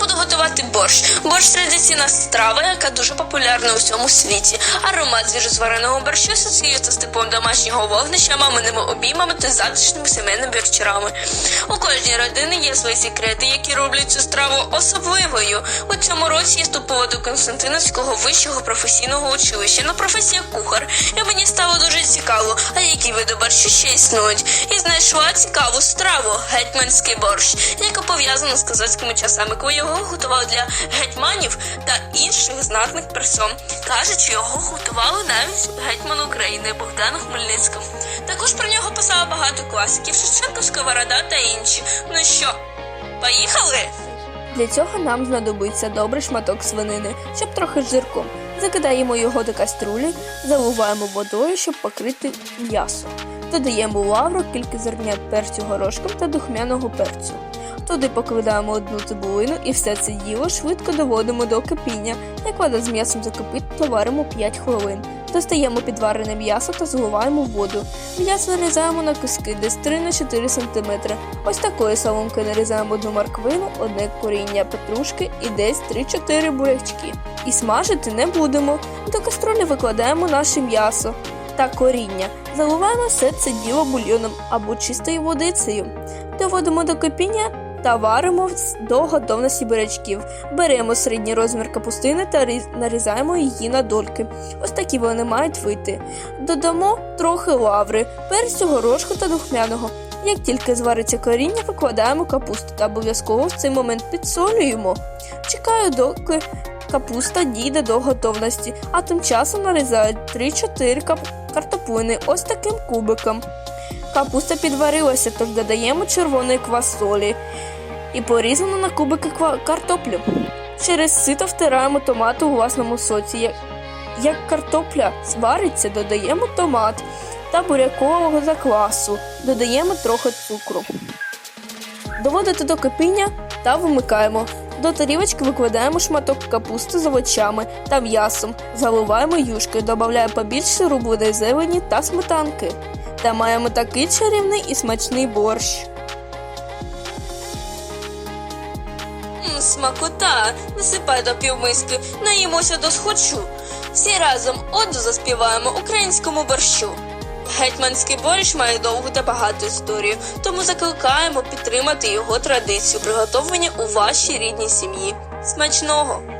буду готувати борщ. Борщ традиційна страва, яка дуже популярна у всьому світі. Аромат свіжозвареного борщу асоціюється з типом домашнього вогнища, маминими обіймами та затишними сімейними вечорами. У кожній родині є свої секрети, які роблять цю страву особливою. У цьому році я вступила до Константиновського вищого професійного училища на професія кухар. І мені стало дуже цікаво, а які види борщу ще існують. І знайшла цікаву страву гетьманський борщ, яка пов'язана з козацькими часами, коли його готували для гетьманів та інших знатних персон. Кажуть, що його готували навіть гетьман України Богдан Хмельницький. Також про нього писало багато класиків Шевченко, Сковорода та інші. Ну що, поїхали? Для цього нам знадобиться добрий шматок свинини, щоб трохи з жирком. Закидаємо його до каструлі, заливаємо водою, щоб покрити м'ясо. Додаємо лавру, кілька зернят перцю горошком та духмяного перцю. Туди покладаємо одну цибулину і все це діло швидко доводимо до кипіння. Як вода з м'ясом закипить, то варимо 5 хвилин. Достаємо підварене м'ясо та заливаємо в воду. М'ясо нарізаємо на куски десь 3 на 4 см. Ось такої соломки нарізаємо одну морквину, одне коріння петрушки і десь 3-4 бурячки. І смажити не будемо. До каструлі викладаємо наше м'ясо та коріння. Заливаємо все це діло бульйоном або чистою водицею. Доводимо до кипіння та варимо до готовності бурячків. Беремо середній розмір капустини та нарізаємо її на дольки. Ось такі вони мають вийти. Додамо трохи лаври, перцю, горошку та духмяного. Як тільки звариться коріння, викладаємо капусту та обов'язково в цей момент підсолюємо. Чекаю, доки капуста дійде до готовності, а тим часом нарізаю 3-4 кап- картоплини ось таким кубиком. Капуста підварилася, тож додаємо червоної квасолі і порізану на кубики картоплю. Через сито втираємо томат у власному соці. Як, картопля звариться, додаємо томат та бурякового заквасу, додаємо трохи цукру. Доводити до кипіння та вимикаємо. До тарілочки викладаємо шматок капусти з овочами та м'ясом, заливаємо юшкою, додаємо побільше рубленої зелені та сметанки. Та маємо такий чарівний і смачний борщ. М, Смакота, насипай до півмиски, наїмося до схочу. Всі разом оду заспіваємо українському борщу. Гетьманський борщ має довгу та багату історію, тому закликаємо підтримати його традицію приготовлення у вашій рідній сім'ї. Смачного!